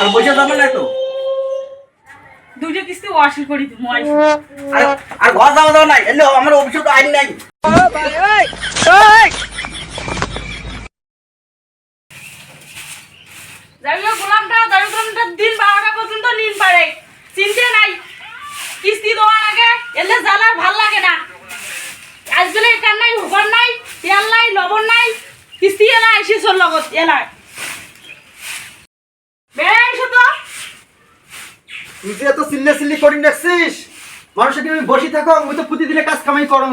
আর পয়সা যাবে না তো। কিস্তি ওয়াশিল করি আর আর ঘর যাওয়া দাও নাই। এলে আমার তো আইন নাই। হোক গোলামটা দারু গোলামটা দিন বারোটা পর্যন্ত নিন পারে। চিনতে নাই। কিস্তি দেওয়ার আগে এলে জ্বালার ভালো লাগে না। আজকালে একার নাই হুকর নাই তেল নাই লবণ নাই। কিস্তি এলা আইসি চল লগত এলা বেড়ে আইসো তো তুই যে এত সিল্লে সিল্লি করি রাখছিস মানুষের কি বসে থাকো আমি তো প্রতিদিনে কাজ কামাই করো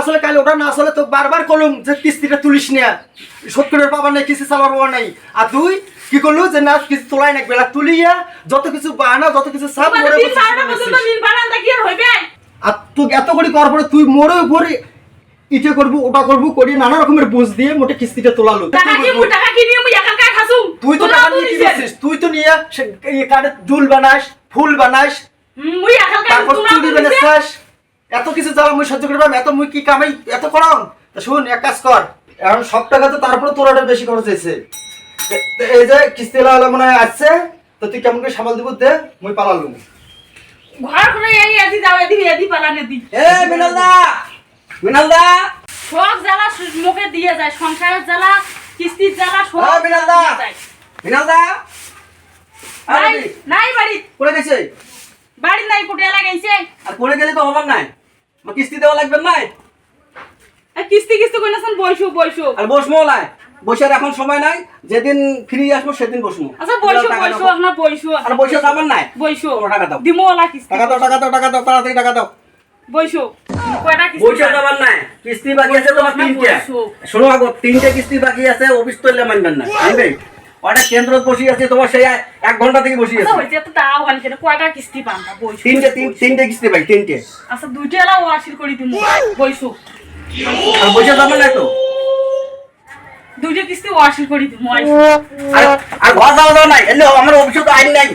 আসলে কাল ওটা না আসলে তো বারবার কলম যে কিস্তিটা তুলিস না। শোধ করে পাবার নাই কিস্তি চালার পাবার নাই। আর তুই কি করলু যে না কিস্তি তোলাই না বেলা তুলিয়া যত কিছু বাহানা যত কিছু সাপ মরে আর তুই এত করে করার পরে তুই মোড়ে উপরে ইটে করব ওটা করব করি নানা রকমের বুঝ দিয়ে মোটে কিস্তিটা তোলালো। টাকা কি টাকা কি নিয়ে খাসুম তুই তো টাকা নিয়ে কি করছিস? তুই তো নিয়ে বানাস ফুল বানাস তারপর বানাস? এত কিছু মুই সহ্য করবাম এত মুই কি কামাই এত করাম? তা শুন এক কাজ কর। এখন সব টাকা তো তারপরে তোর বেশি খরচ হয়েছে। এই যে কিস্তি লাগালে মনে হয় আসছে তো তুই কেমন করে সামাল দিব দে মুই পালালুম ঘর করে এই এদি যাও এদি এদি পালানে দি। এ মিনাল দা মিনাল দা সব জ্বালা মুখে দিয়ে যায় সংসারের জ্বালা কিস্তির জ্বালা সব যায়। নাই নাই বাড়ি। পড়ে গেছে? বাড়ি নাই কুটিয়া লাগাইছে। আর পড়ে গেলে তো হবার নাই? আমার কিস্তি দেওয়া লাগবে নাই? কিস্তি কিস্তি কইনাছেন বইসু বইসু। আর বসমো নাই বসার এখন সময় নাই। যেদিন ফ্রি আসব সেদিন বসমো। আচ্ছা বইসু বইসু আপনার বইসু। আর বসে যাবার নাই। বইসু। টাকা দাও। দিমু ওলা কিস্তি। টাকা দাও টাকা দাও টাকা দাও তাড়াতাড়ি টাকা দাও। বইসু। কয়টা কিস্তি বসে যাবার নাই। কিস্তি বাকি আছে তোমার তিনটে। শোনো আগো তিনটে কিস্তি বাকি আছে অফিস তুললে মানবেন না। ওটা কেন্দ্র বসে আছে? তোমার সেই এক ঘণ্টা থেকে বসে আচ্ছা আছে। হইছে তো দাও কেন কয়টা কিস্তি পান না তিনটে তিন তিনটে কিস্তি বাকি তিনটে। আচ্ছা দুইটা করি দিমু। আর বসে যাবার নাই তো? দুইটা কিস্তি ওয়াশিল করি দিমু আর আর ঘর যাওয়া দাও নাই? এলে আমার অফিসে তো আইন নাই।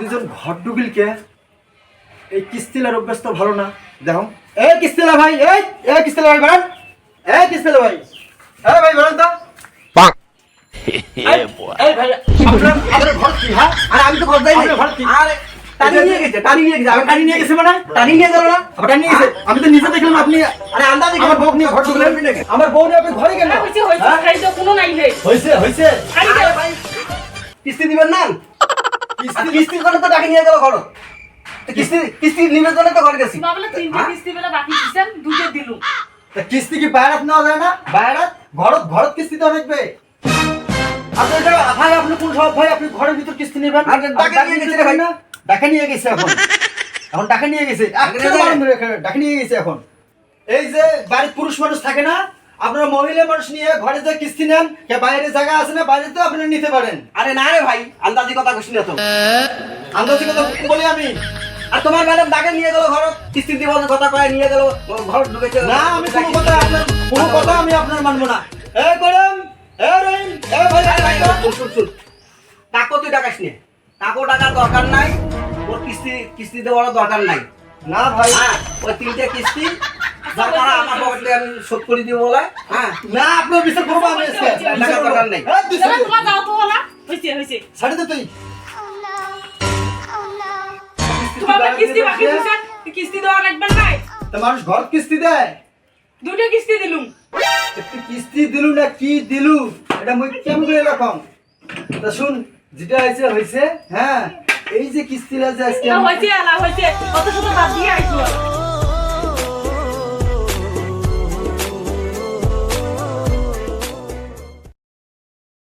দুজন ঘর ডুবিল কে? এই কিস্তিলার অভ্যাস তো ভালো না। দেখো। এই কিস্তিলা ভাই এই এই কিস্তিলা ভাই বাড়ান। এই কিস্তিলা ভাই। এই ভাই বাড়ান তো। এই, এই ভাই আপনার আপনার ঘর কি হ্যাঁ? আর আমি তো ঘর যাই আপনার ঘর কি? আরে টানি নিয়ে গেছে টানি নিয়ে গেছে। আমি টানি নিয়ে গেছে মানে? টানি নিয়ে গেল না। আবার টানি নিয়ে গেছে? আমি তো নিজে দেখলাম আপনি আরে আন্দাজ আমার বউ নিয়ে ঘর ঢুকলেন আমার বউ নিয়ে আপনি ঘরে গেল হইছে হইছে খাই তো কোনো নাই হে হয়েছে হয়েছে। খালি আরে ভাই কিস্তি দিবেন না? কিস্তি কিস্তির করে তো টাকা নিয়ে গেল ঘর। কিস্তি কিস্তি নিবের জন্য তো ঘর গেছি। বাবলা তিনটে? কিস্তি বেলা বাকি দিছেন দুটো দিলু তা কিস্তি কি বাইরাত নেওয়া যায় না? বাইরাত ঘরত ঘরত কিস্তি দেওয়া লাগবে। আপনি এটা ভাই আপনি কোন সব ভাই আপনি ঘরের ভিতর কিস্তি নেবেন? আর নিয়ে গেছে ভাই। না? ডাকে নিয়ে গেছে এখন। এখন ডাকে নিয়ে গেছে। ডাকে নিয়ে মানুষ এখানে? ডাকে নিয়ে গেছে এখন। এই যে বাড়ির পুরুষ মানুষ থাকে না আপনারা মহিলা মানুষ নিয়ে ঘরে যে কিস্তি নেন কে বাইরে জায়গা আছে না বাইরে তো আপনি নিতে পারেন। আরে না রে ভাই আন্দাজি কথা কইছি না তো। আন্দাজি কথা বলি আমি। আর তোমার ম্যাডাম ডাকে নিয়ে গেল ঘর কিস্তি দিব কথা কয়ে নিয়ে গেল ঘর ঢুকেছে। না আমি কোনো কথা আপনার কোনো কথা আমি আপনার মানবো না। এ করেন এ রহিম এ ভাই আরে ভাই, ভাই শুন, শুন, শুন। তুই টাকাস নে। টাকো টাকার দরকার নাই। ওর কিস্তি কিস্তি দেওয়ার দরকার নাই। না ভাই। হ্যাঁ ওই তিনটে কিস্তি। আমার পকেটে আমি শোধ করে দিব বলে। হ্যাঁ। না আপনার বিচার করব আমি দরকার নেই। তোমার যাও তো হইছে হইছে। ছাড়ে দে তুই। তোমার কিস্তি বাকি দিছেন কিস্তি দেওয়া লাগবে নাই? তা মানুষ ঘর কিস্তি দেয়? দুটো কিস্তি দিলুম। কিস্তি দিলু না কি দিলু এটা মুই কেমন করে এরকম তা শুন যেটা হয়েছে হয়েছে হ্যাঁ? এই যে কিস্তিটা যে আজকে হয়েছে আলা হয়েছে। কত শত বাদ দিয়ে আইছো